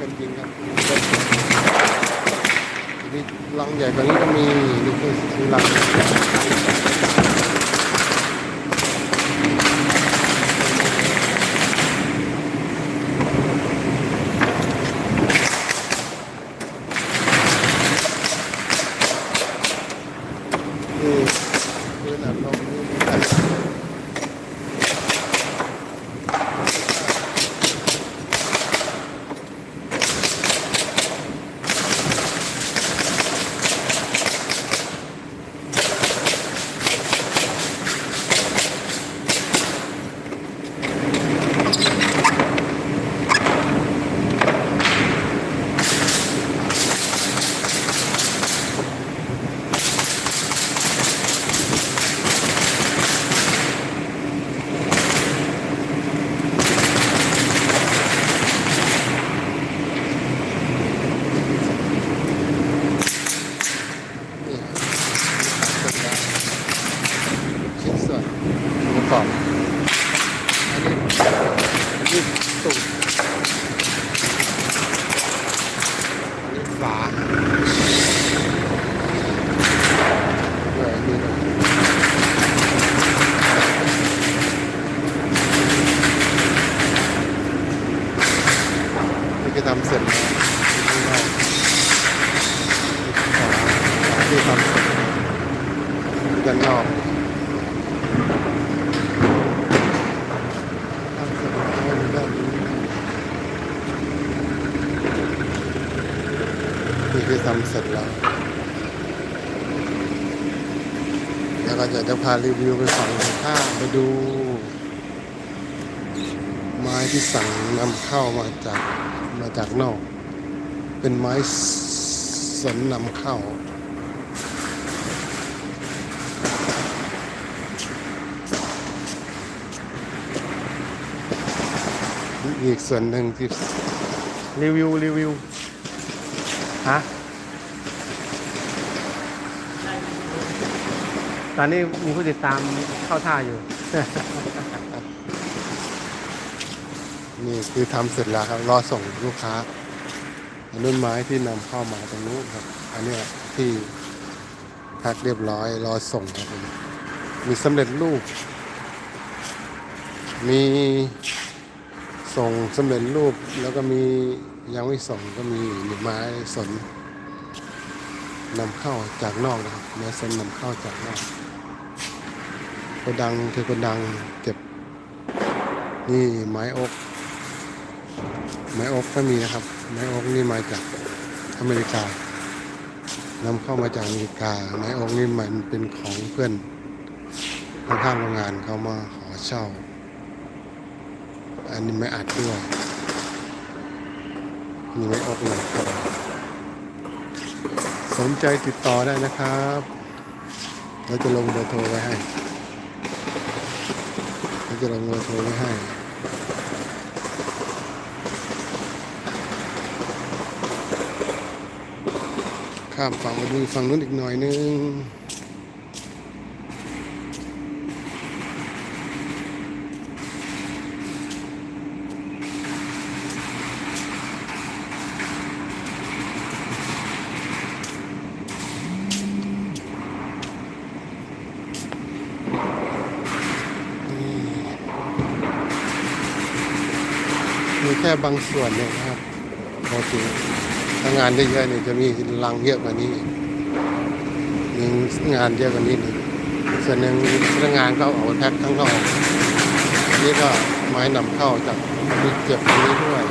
กันจริงครับนี่ลังใหญ่กว่านี้ก็มีนี่คือลัง นี่ทำเสร็จแล้วที่ทำเสร็จด้านนอกทำเสร็จแล้วอยู่ด้านนี้นี่คือทำเสร็จแล้วแล้วก็จะจะพารีวิวไปฝั่งตรงข้ามไปดู ไม้ที่สั่งนำเข้ามาจากมาจากนอก เป็นไม้สนนำเข้าอีกส่วนหนึ่งที่รีวิว รีวิว ฮะตอนนี้มีผู้ติดตามเข้าท่าอยู่ นี่คือทำเสร็จแล้วครับ รอส่งลูกค้าอันนู้นไม้ที่นำเข้ามาตรงนู้นครับ อันนี้ที่แพ็คเรียบร้อย รอส่งครับมีสำเร็จรูป มีส่งสำเร็จรูปแล้วก็มียังไม่ส่งก็มีหรือไม้สนนำเข้าจากนอกนะครับไม้สนนำเข้าจากนอกโกดังคือโกดังเก็บนี่ไม้อก ไม้อกก็มีนะครับ ไม้อกนี่มาจากอเมริกานำเข้ามาจากอเมริกา ไม้อกนี่มันเป็นของเพื่อนข้างโรงงานเขามาขอเช่า อันนี้ไม่อัดด้วยมีไม้อกเลยสนใจติดต่อได้นะครับเราจะลงเบอร์โทรไว้ให้เราจะลงเบอร์โทรไว้ให้ ข้ามฝั่งมาดูฝั่งนู้นอีกหน่อยนึงมีแค่บางส่วนเนี่ยครับปกติ ถ้างานเยอะๆเนี่ยจะมีรังเยอะกว่านี้มีงานเยอะกว่านี้อีกส่วนหนึ่งพนักงานก็เอาแพ็คข้างนอกอันนี้ก็ไม้นำเข้าจากมีเก็บตรงนี้ด้วย